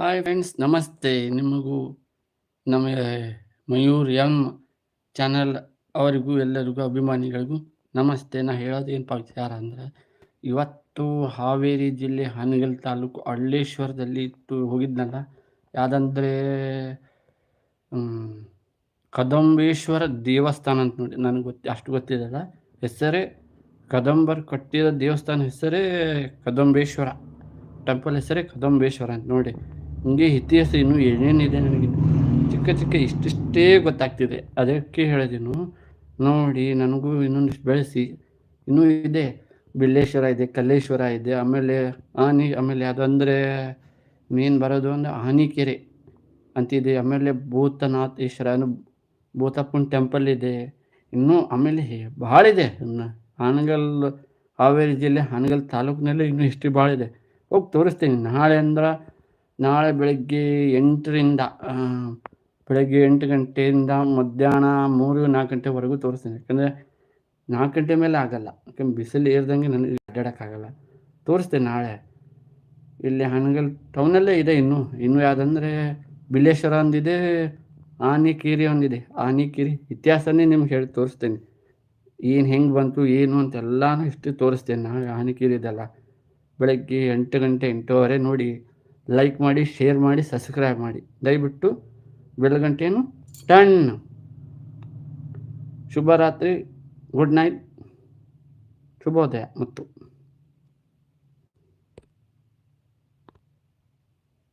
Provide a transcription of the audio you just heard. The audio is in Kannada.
ಹಾಯ್ ಫ್ರೆಂಡ್ಸ್ ನಮಸ್ತೆ. ನಿಮಗೂ ನಮ್ಮ ಮಯೂರ್ ಎಂ ಚಾನಲ್ ಅವರಿಗೂ ಎಲ್ಲರಿಗೂ ಅಭಿಮಾನಿಗಳಿಗೂ ನಮಸ್ತೆ. ನಾ ಹೇಳೋದು ಏನಪ್ಪ ವಿಚಾರ ಅಂದ್ರೆ, ಇವತ್ತು ಹಾವೇರಿ ಜಿಲ್ಲೆ ಹಾನಗಲ್ ತಾಲೂಕು ಹಳ್ಳೇಶ್ವರದಲ್ಲಿ ಇಟ್ಟು ಹೋಗಿದ್ನಲ್ಲ, ಯಾವುದಂದ್ರೆ ಕದಂಬೇಶ್ವರ ದೇವಸ್ಥಾನ ಅಂತ ನೋಡಿ. ನನಗೆ ಗೊತ್ತಿ, ಅಷ್ಟು ಗೊತ್ತಿದಲ್ಲ ಹೆಸರೇ ಕದಂಬರ್ ಕಟ್ಟಿದ ದೇವಸ್ಥಾನ ಹೆಸರೇ ಕದಂಬೇಶ್ವರ. ಟೆಂಪಲ್ ಹೆಸರೇ ಕದಂಬೇಶ್ವರ ಅಂತ ನೋಡಿ. ಹಿಂಗೆ ಇತಿಹಾಸ ಇನ್ನೂ ಏನೇನಿದೆ ನನಗೆ ಚಿಕ್ಕ ಚಿಕ್ಕ ಇಷ್ಟಿಷ್ಟೇ ಗೊತ್ತಾಗ್ತಿದೆ. ಅದಕ್ಕೆ ಹೇಳಿದೆನು, ನೋಡಿ ನನಗೂ ಇನ್ನೊಂದಿಷ್ಟು ಬೆಳೆಸಿ. ಇನ್ನೂ ಇದೆ. ಬಿಲ್ಲೇಶ್ವರ ಇದೆ, ಕಲ್ಲೇಶ್ವರ ಇದೆ, ಆಮೇಲೆ ಆನಿ, ಆಮೇಲೆ ಅದು ಅಂದರೆ ಮೇನ್ ಬರೋದು ಅಂದರೆ ಆನಿಕೆರೆ ಅಂತಿದೆ. ಆಮೇಲೆ ಭೂತನಾಥೇಶ್ವರ ಭೂತಪ್ಪನ ಟೆಂಪಲ್ ಇದೆ. ಇನ್ನೂ ಆಮೇಲೆ ಭಾಳ ಇದೆ. ಹಾನಗಲ್, ಹಾವೇರಿ ಜಿಲ್ಲೆ ಹಾನಗಲ್ ತಾಲೂಕಿನಲ್ಲೇ ಇನ್ನೂ ಹಿಸ್ಟ್ರಿ ಭಾಳ ಇದೆ. ಹೋಗಿ ತೋರಿಸ್ತೀನಿ. ನಾಳೆ ಅಂದ್ರೆ ನಾಳೆ ಬೆಳಗ್ಗೆ ಎಂಟರಿಂದ ಬೆಳಗ್ಗೆ ಎಂಟು ಗಂಟೆಯಿಂದ ಮಧ್ಯಾಹ್ನ ಮೂರು ನಾಲ್ಕು ಗಂಟೆವರೆಗೂ ತೋರಿಸ್ತೀನಿ. ಯಾಕಂದರೆ ನಾಲ್ಕು ಗಂಟೆ ಮೇಲೆ ಆಗಲ್ಲ. ಯಾಕಂದ್ರೆ ಬಿಸಿಲು ಏರ್ದಂಗೆ ನನಗೆ ಅಡ್ಡಾಡೋಕ್ಕಾಗಲ್ಲ. ತೋರಿಸ್ತೇನೆ ನಾಳೆ. ಇಲ್ಲಿ ಹನಗಲ್ ಟೌನಲ್ಲೇ ಇದೆ ಇನ್ನೂ. ಇನ್ನೂ ಯಾವುದಂದ್ರೆ ಬಿಲ್ಲೇಶ್ವರ ಒಂದಿದೆ, ಆನಿಕೇರಿ ಒಂದಿದೆ. ಆನಿಕೇರಿ ಇತಿಹಾಸನೇ ನಿಮ್ಗೆ ಹೇಳಿ ತೋರಿಸ್ತೇನೆ. ಏನು ಹೆಂಗೆ ಬಂತು, ಏನು ಅಂತೆಲ್ಲನೂ ಇಷ್ಟು ತೋರಿಸ್ತೇನೆ ನಾಳೆ ಆನಿಕೇರಿ ಇದೆಲ್ಲ. ಬೆಳಗ್ಗೆ ಎಂಟು ಗಂಟೆ ಎಂಟೂವರೆ ನೋಡಿ. ಲೈಕ್ ಮಾಡಿ ಶೇರ್ ಮಾಡಿ ಸಬ್ಸ್ಕ್ರೈಬ್ ಮಾಡಿ. ದಯವಿಟ್ಟು ಬೆಳಗಂಟೆಯನ್ನು ಟನ್ ಶುಭರಾತ್ರಿ. ಗುಡ್ ನೈಟ್ ಶುಭೋದಯ. ಮತ್ತು